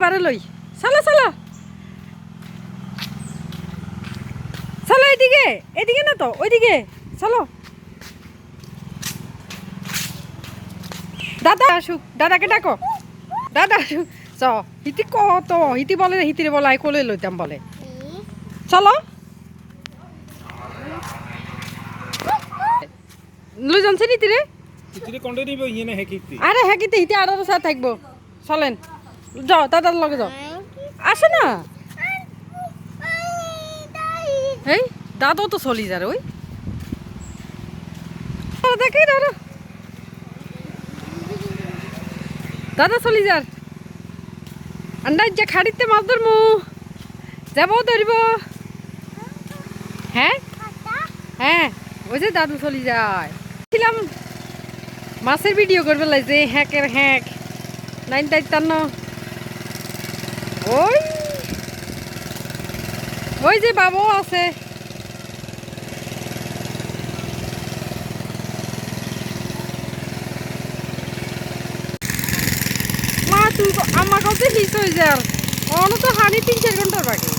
পারে লই চলো চলো চলো এদিকে এদিকে না তো ওইদিকে। চলো দাদা আসুক দাদাকে ডাকো। দাদা আসুক চ হিতি কত হিতি বলে হিতিরে বলে আই কোলে লইতাম বলে। চলো। লই যাচ্ছে নীতিরে আরে হ্যাঁ কিন্তু হিতে আরও সাথে থাকব। চলেন। যাও, দাদার লগে যাও। আসে না? এই দাদাও তো চলি যার, ওই। দাদা দেখি দাদা। দাদা, চলি যার। আন্দাজ যে খাড়িতে মাছ ধরমু। যাব, ধরিব। হ্যাঁ? হ্যাঁ ওই যে দাদু চলি যায়। ছিলাম, মাছের ভিডিও করবে লাগছে হ্যাকের হ্যাক। নাইন তাইতান্ন ওই। ওই যে বাবু আছে। মা তুই আমার কাছে হিস হয়ে যায় অন্য তো হানি তিন চার ঘণ্টার বাকি।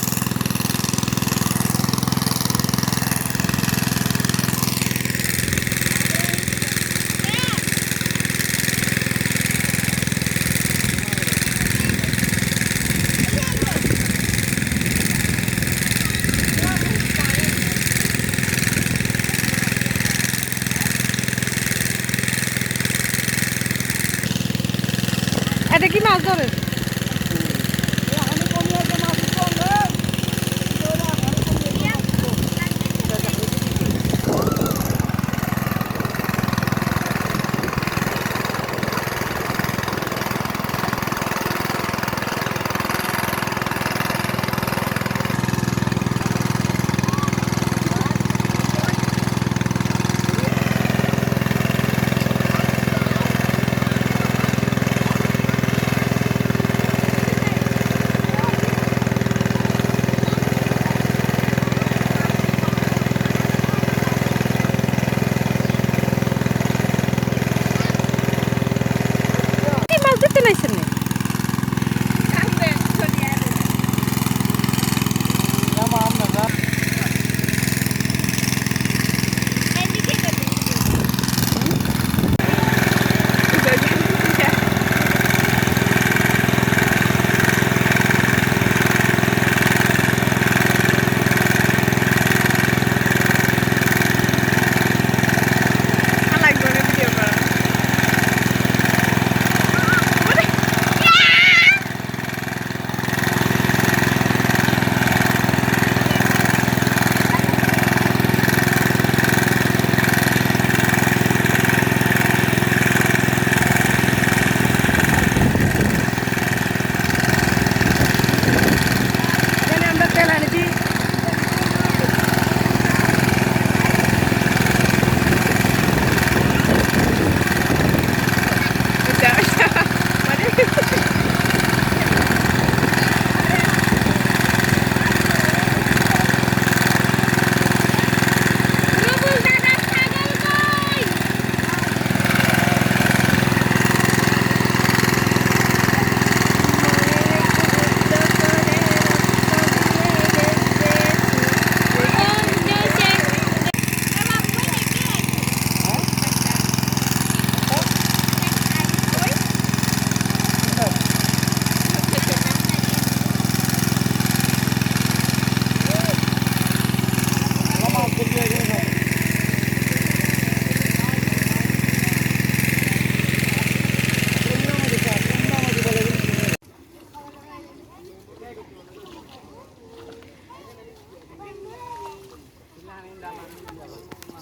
এটা কি মাছ ধরে?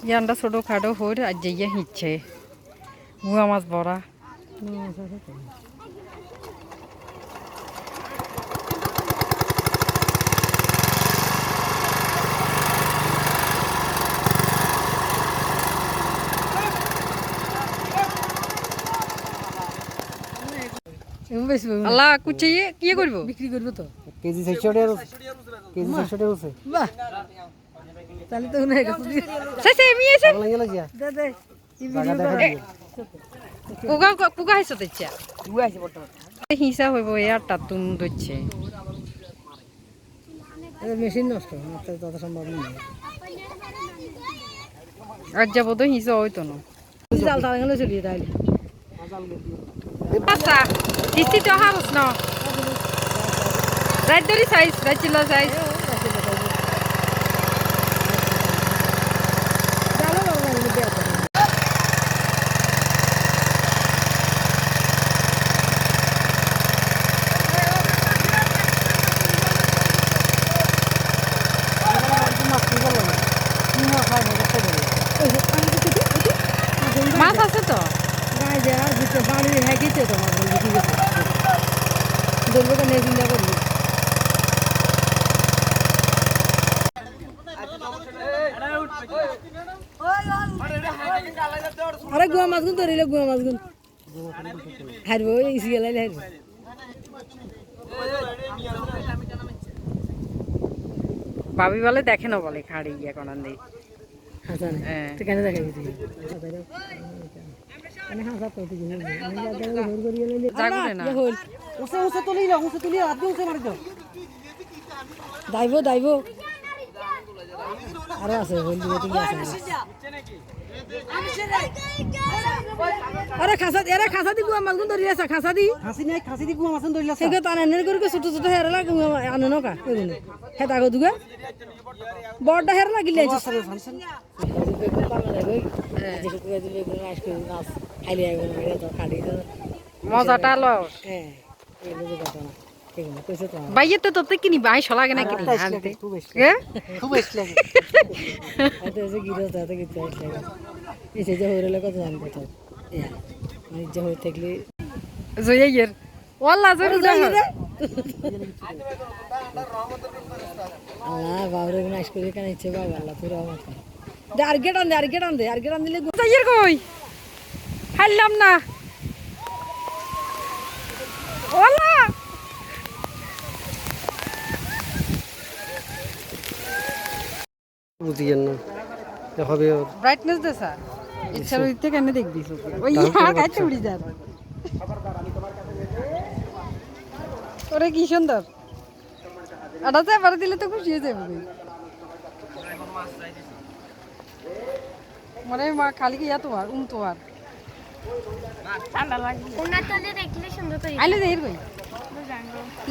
ইয়ান্ডা ছোটো খাটো হর আর যাইয়া হিচ্ছে গুয়া মাছ বড়া আল্লাহ কুচিয়ে কি করব বিক্রি করব তো। কেজি চারশো টাকা কেজি চারশো টাকা বাহ। তাহলে তো সে সে আমি এসে না? দে দে জায়গা দেখা দিয়ে। কুকা কুকা হাইছ তেচ্ছা বর্তমানে। হিংসা হইব এ আটটা তুম ধরছে। এটা মেশিন নষ্ট তত সম্ভব নয় আর যাব তো হিংসা হইতো না। জাল তাল গেলে চলিয়ে তাইলে আচ্ছা কিস্তি তো হারস ন। রাত ধরি সাইজ রাত সাইজ জালো বাবা এগুলো দেয়া তো। মাছ আছে তো গায়ে যে আর ভিতরে বাড়ি হ্যাঁ গেছে তো আমার বলবি ঠিক আছে ধরবো তো নেই চিন্তা করবি আরে গুয়া মাছগুন ধরিলে গুয়া মাছগুন হারবো ইসি গেলাইলে হারবো ভাবি বলে দেখে না বলে খাড়ি ইয়ে করান দিই। কেন দেখাবি তুই? তো। দাইব দাইব। আরও আছে হল দিবে ঠিক আছে। আরে খাসা এরে খাসা দি গুয়া মাছগুন ধরি আছে খাসা দি? খাসি নাই খাসি দি গুয়া মাছগুন ধরিলা সেগে তান এনে করে ছোট ছোট হেরা লাগে আনে নকা এগুলো হে তাগো দুগা। বড়টা হেরা লাগিলে আছে সরে ফাংশন মজাটা লো হ্যাঁ যে ঘটনা বাইয়েতে তো কিনি বাই সলাগে না কিনি আনতে এ? খুব বেশ লাগে এত এসে গিরো তো এত গিরো লাগে এসে যে হইলে কত জানি কত মানে যে হই থাকলে। জয়াইয়ের ওয়াল্লা জরু আল্লাহ বাবরে গুণ আইস করে কেন ইচ্ছে বাবা আল্লাহ তোর রহমত কর দে আর গেট আন দে আর গেট আন দে আর গেট আন দিলে গু- কই? হারলাম না। বুঝিয়েন না। হবে ব্রাইটনেস দে স্যার। ইচ্ছা রইতে কেন দেখবি ওই ইয়া কাছে উড়ি যা ওরে কি সুন্দর। আটাতে এবারে দিলে তো খুশি হয়ে যাবে। তুই। মনে মা খালি কি ইয়া তো আর উম তো আর ওনার তলে দেখলে সুন্দর করে আইলে যাই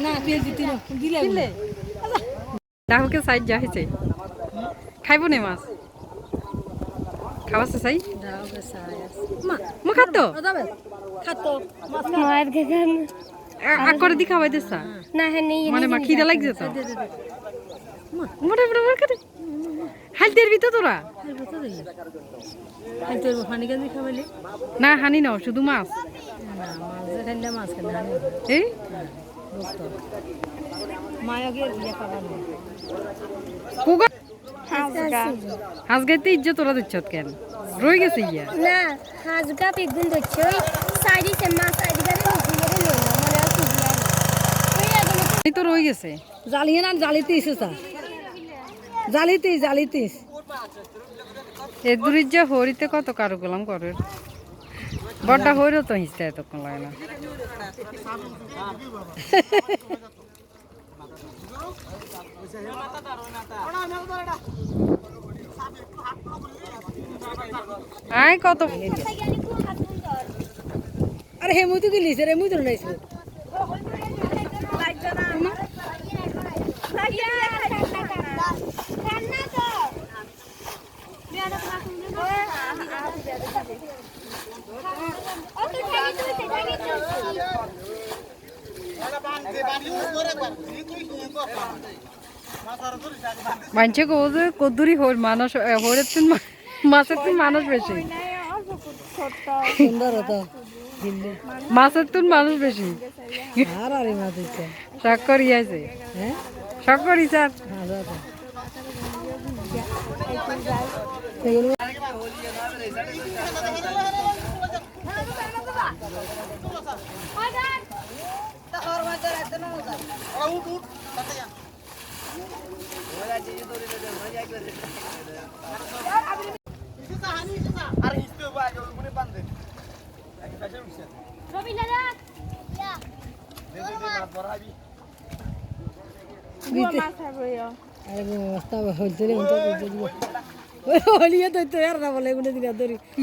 না পেয়ে দিতি না দিলে। ডাহুকে সাইড যা হয়েছে খাইব নে মাছ? খাওয়াছে চাই? মা মো খাতো যাবে খাতো মায়ের গান আগ করে দি খাওয়াই দিছা মানে মা খিদে লাগছে তো। মোটা মোটা মোটা করে হাল দেরবি তো তোরা? না হানি নাও শুধু মাছ। এই বুঝতো মায়াকে ইয়ে খাবার কুগা হাজগা ইজ্জত তোরা দিচ্ছ কেন? রয়ে গেছে ইয়া। না হাজগা বেগুন ওই সাইডিতে মা সাইডি গাড়ি নিচে গেলে লই না মানে আর খুঁজি আর ওই আগে এই তো রয়ে গেছে। জ্বালিয়ে না জ্বালিতে এসেছা জ্বালিতে জ্বালিতে। এ দূরের যে হরিতে কত কারও গোলাম করে বড়টা হরিও তো হিসতে এতক্ষণ লাগে না। আয় কত আরে হে মুই তো গেলিস রে মুই তো নাইছ মানছে কো যে কদ্দুরি হর মানুষ হরের তুন মাছের তুন মানুষ বেশি সুন্দর হতো মাছের তুন মানুষ বেশি শখ করিয়াছে হ্যাঁ শখ করি স্যার হ্যাঁ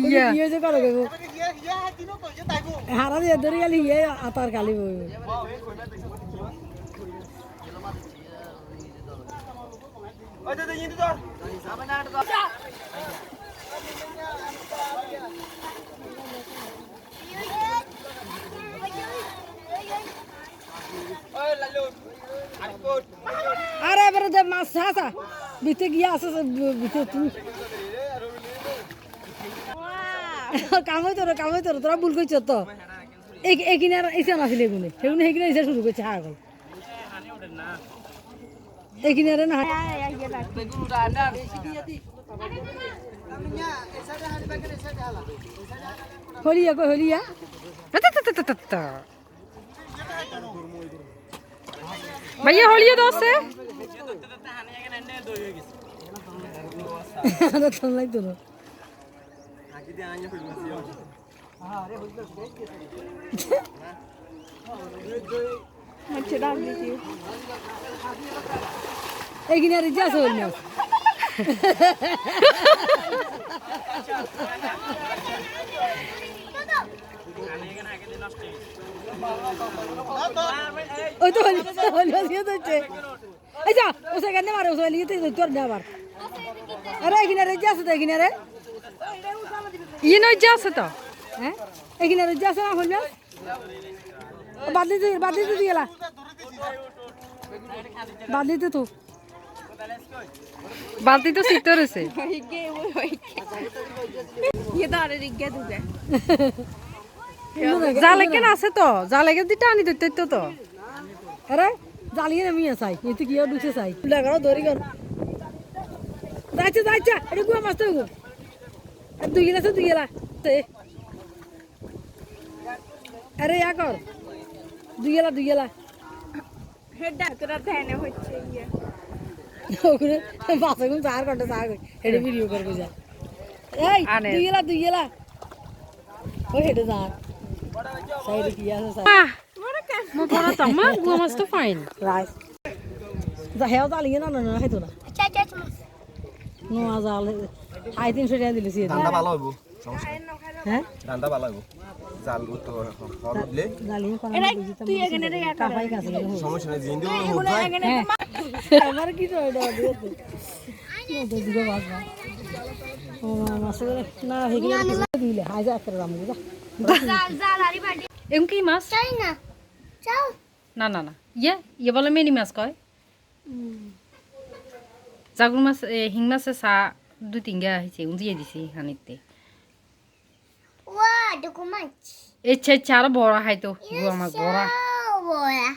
ইয়া। ইয়ে হারা দিয়ে ধরি গেলি ইয়ে আতার কালি বই আরে এবারে দে মাছ হাসা বিতে গিয়া আছে বিতে তুই কামই তোর কামই তোর তোরা ভুল করছ তো। এই এইখানে আর এসে নাছিল এগুনে সেগুনে সেইখানে এসে শুরু করছে হাগল এইখানে আর না হলিয়া কই হলিয়া। ভাইয়া হলিয়ে দোসে আরে তোর লাগতো না এইখানে আর ইচ্ছা আছে হল ওই তো হলি হলি হলি তো হচ্ছে এই যা ও সেখানে মারে ও হলি তো তোর না আবার আরে এখানে আর ইচ্ছা আছে তো এখানে রে ইয়ে নয় যে আছে তো হ্যাঁ এখানে আর ইচ্ছা আছে না হল বাদ দিতে বাদ দিতে দিয়ে গেলা বাদ তো। বালতি তো শীত রয়েছে। জালে কেন আছে তো জালে কে দিটা আনি তো তো। আরে জ্বালিয়ে নামিয়ে চাই এতে কি আর ঢুকছে চাই। করো দড়ি কর। যাচ্ছে যাচ্ছে এটা গুয়া মাছ তো দুই গেলা দুই গেলা। আরে ইয়া কর। দুই গেলা দুই গেলা ওখানে বাসা গুন চার ঘণ্টা চার ঘণ্টা ভিডিও করব যা। এই আনে। দুই গেলা দুই গেলা ও হেঁটে যা। সাইডে কি আছে side. mo pora ta ma gua mas rice. যা হেও না না না না চা চা জাল আই তিনশো টাকা দিলে ভালো হইব হ্যাঁ? ধান্দা ভালো হইব। সমস্যা নেই জিন্দু যায় হ্যাঁ। আমার কি মাসে না কি মাছ? চাই না। না না না। ইয়ে ইয়ে বলে মেনি মাছ কয়? জাগুর মাছ এ, শিং মাছে চা দুই তিনগা আহিছে উজিয়ে দিছে হানিতে। ইচ্ছে ইচ্ছে আরও বড় হাইতো গু আমার বড়া বড়া